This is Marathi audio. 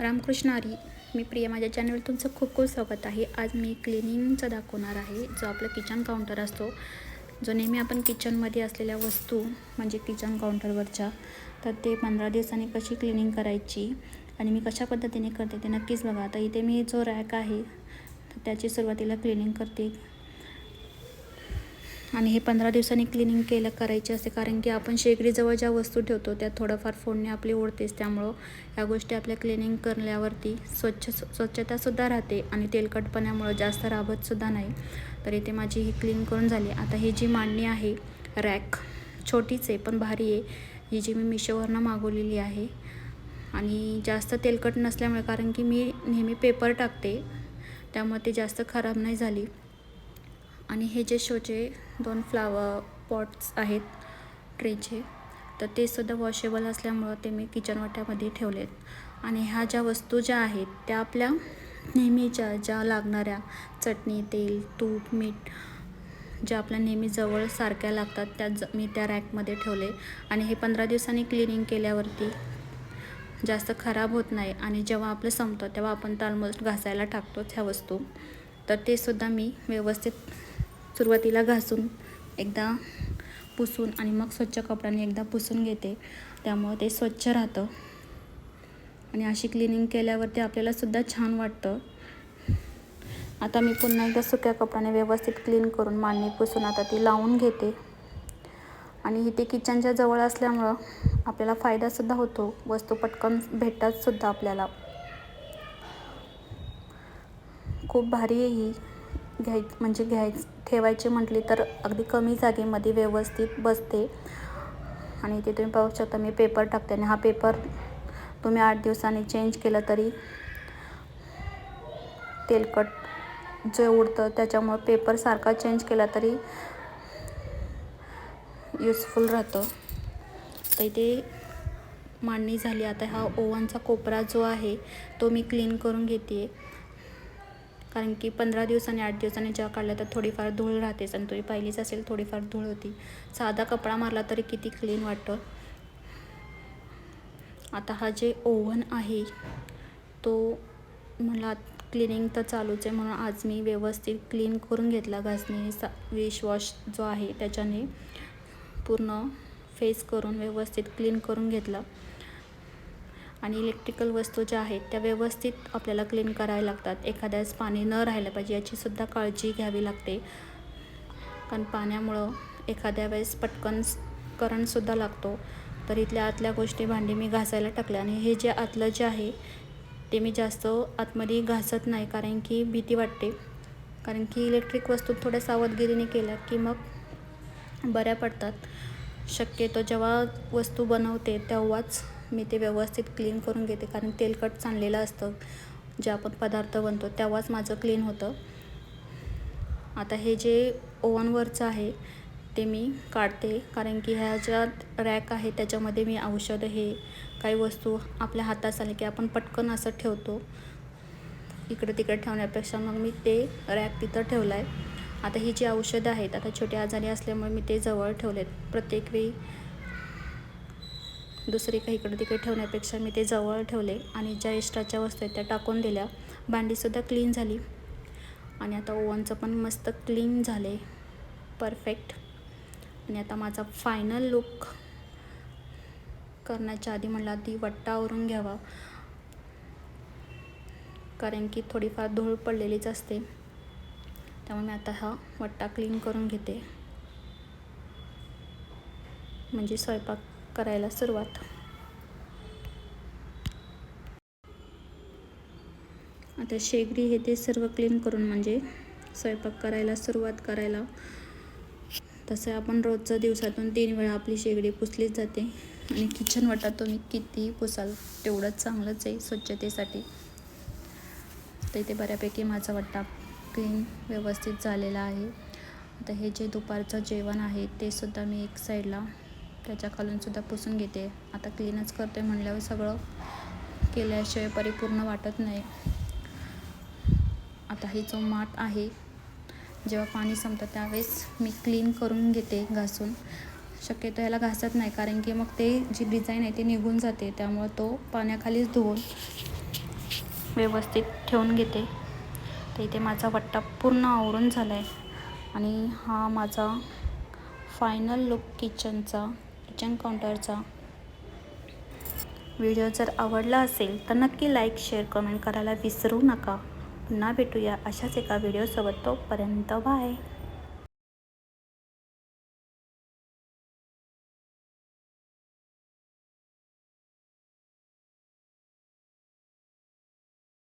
रामकृष्ण हरी मी प्रिया. माझ्या चॅनलवर तुमचं खूप खूप स्वागत आहे. आज मी क्लिनिंगचं दाखवणार आहे जो आपला किचन काउंटर असतो. जो नेहमी आपण किचनमध्ये असलेल्या वस्तू म्हणजे किचन काउंटरवरच्या तर ते पंधरा दिवसांनी कशी क्लिनिंग करायची आणि मी कशा पद्धतीने करते ते नक्कीच बघा. आता इथे मी जो रॅक आहे तर त्याची सुरुवातीला क्लिनिंग करते. आणि हे पंधरा दिवसांनी क्लिनिंग केलं करायचे असते. कारण की आपण शेगडीजवळ ज्या वस्तू ठेवतो त्यात थोडंफार फोडणी आपली ओढतेच. त्यामुळं ह्या गोष्टी आपल्या क्लिनिंग करल्यावरती स्वच्छ स्वच्छतासुद्धा राहते आणि तेलकटपणामुळं जास्त राबतसुद्धा नाही. तर इथे माझी ही क्लीन करून झाली. आता ही जी मांडणी आहे रॅक छोटीच आहे पण भारी आहे. ही जी मी मिशोवरनं मागवलेली आहे. आणि जास्त तेलकट नसल्यामुळे कारण की मी नेहमी पेपर टाकते त्यामुळे ती जास्त खराब नाही झाली. आणि हे जे शोचे दोन फ्लावर पॉट्स आहेत ट्रेचे तर ते सुद्धा वॉशेबल असल्यामुळं ते मी किचन वाट्यामध्ये ठेवलेत. आणि ह्या ज्या वस्तू ज्या आहेत त्या आपल्या नेहमीच्या ज्या लागणाऱ्या चटणी तेल तूप मीठ ज्या आपल्या नेहमी जवळ सारख्या लागतात त्या ज मी त्या रॅकमध्ये ठेवले. आणि हे पंधरा दिवसांनी क्लिनिंग केल्यावरती जास्त खराब होत नाही. आणि जेव्हा आपलं संपतं तेव्हा आपण तर ऑलमोस्ट घासायला टाकतोच ह्या वस्तू. तर ते सुद्धा मी व्यवस्थित सुरुवातीला घासून एकदा पुसून आणि मग स्वच्छ कपड्याने एकदा पुसून घेते. त्यामुळं ते स्वच्छ राहतं. आणि अशी क्लिनिंग केल्यावरती आपल्यालासुद्धा छान वाटतं. आता मी पुन्हा एकदा सुक्या कपड्याने व्यवस्थित क्लीन करून मांडणी पुसून आता ती लावून घेते. आणि इथे किचनच्या जवळ असल्यामुळं आपल्याला फायदासुद्धा होतो. वस्तू पटकन भेटतातसुद्धा आपल्याला. खूप भारी आहे ही. घ्याय म्हणजे घ्याय ठेवायची म्हटली तर अगदी कमी जागेमध्ये व्यवस्थित बसते. आणि ते तुम्ही पाहू शकता मी पेपर टाकते आणि हा पेपर तुम्ही आठ दिवसांनी चेंज केलं तरी तेलकट जे उडतं त्याच्यामुळं पेपर सारखा चेंज केला तरी युजफुल राहतं. तर इथे मांडणी झाली. आता हा ओव्हनचा कोपरा जो आहे तो मी क्लीन करून घेते कारण की पंधरा दिवसांनी आठ दिवसांनी जेव्हा काढलं तर थोडीफार धूळ राहतेच आणि तुम्ही पाहिलीच असेल थोडीफार धूळ होती. साधा कपडा मारला तरी किती क्लीन वाटतं. आता हा जे ओव्हन आहे तो मला क्लिनिंग तर चालूच आहे म्हणून आज मी व्यवस्थित क्लीन करून घेतला घासणी सा विशवॉश जो आहे त्याच्याने पूर्ण फेस करून व्यवस्थित क्लीन करून घेतला. आणि इलेक्ट्रिकल वस्तू ज्या आहेत त्या व्यवस्थित आपल्याला क्लीन करायला लागतात. एखाद्यास पाणी न राहिलं पाहिजे याचीसुद्धा काळजी घ्यावी लागते. कारण पाण्यामुळं एखाद्या वेळेस पटकन करंटसुद्धा लागतो. तर इथल्या आतल्या गोष्टी भांडी मी घासायला टाकल्या आणि हे जे आतलं जे आहे ते मी जास्त आतमध्ये घासत नाही कारण की भीती वाटते. कारण की इलेक्ट्रिक वस्तू थोड्या सावधगिरीने केल्या की मग बऱ्या पडतात. शक्यतो जेव्हा वस्तू बनवते तेव्हाच मी ते व्यवस्थित क्लीन करून घेते. कारण तेलकट सांडलेलं असतं. जे आपण पदार्थ बनतो तेव्हाच माझं क्लीन होतं. आता हे जे ओवनवरचं आहे ते मी काढते. कारण की ह्या ज्या रॅक आहे त्याच्यामध्ये मी औषधं हे काही वस्तू आपल्या हातात आले की आपण पटकन असं ठेवतो. इकडे तिकडे ठेवण्यापेक्षा मग मी ते रॅक तिथं ठेवलं आहे आता ही जी औषधं आहेत आता छोटे आजारी असल्यामुळे मी ते जवळ ठेवलेत. प्रत्येक वेळी दुसरी काही इकडं तिकडे ठेवण्यापेक्षा मी ते जवळ ठेवले आणि ज्या एक्स्ट्राच्या वस्तू आहेत त्या टाकून दिल्या. भांडीसुद्धा क्लीन झाली. आणि आता ओव्हनचं पण मस्त क्लीन झाले. परफेक्ट आणि आता माझा फायनल लुक करण्याच्या आधी म्हणला ती वट्टावरून घ्यावा. कारण की थोडीफार धूळ पडलेलीच असते. त्यामुळे मी आता हा वट्टा क्लीन करून घेते. म्हणजे स्वयंपाक करायला सुरुवात. आता शेगडी हे ते सर्व क्लीन करून म्हणजे स्वयंपाक करायला सुरुवात करायला. तसं आपण रोजचं दिवसातून तीन वेळा आपली शेगडी पुसलीच जाते. आणि किचन वाटा तुम्ही किती पुसाल तेवढंच चांगलंच आहे स्वच्छतेसाठी. तर इथे बऱ्यापैकी माझा वाटा क्लीन व्यवस्थित झालेला आहे. आता हे जे दुपारचं जेवण आहे ते सुद्धा मी एक साईडला त्याच्या खालूनसुद्धा पुसून घेते. आता क्लीनच करते म्हणल्यावर सगळं केल्याशिवाय परिपूर्ण वाटत नाही. आता ही जो माठ आहे जेव्हा पाणी संपतं त्यावेळेस मी क्लीन करून घेते घासून. शक्यतो ह्याला घासत नाही कारण की मग ते जी डिझाईन आहे ती निघून जाते. त्यामुळं तो पाण्याखालीच धुवून व्यवस्थित ठेवून घेते. तर इथे माझा वट्टा पूर्ण आवरून झाला आहे आणि हा माझा फायनल लुक किचनचा किचन काउंटरचा व्हिडिओ जर आवडला असेल तर नक्की लाईक शेअर कमेंट करायला विसरू नका. पुन्हा भेटूया अशाच एका व्हिडिओसोबत तोपर्यंत बाय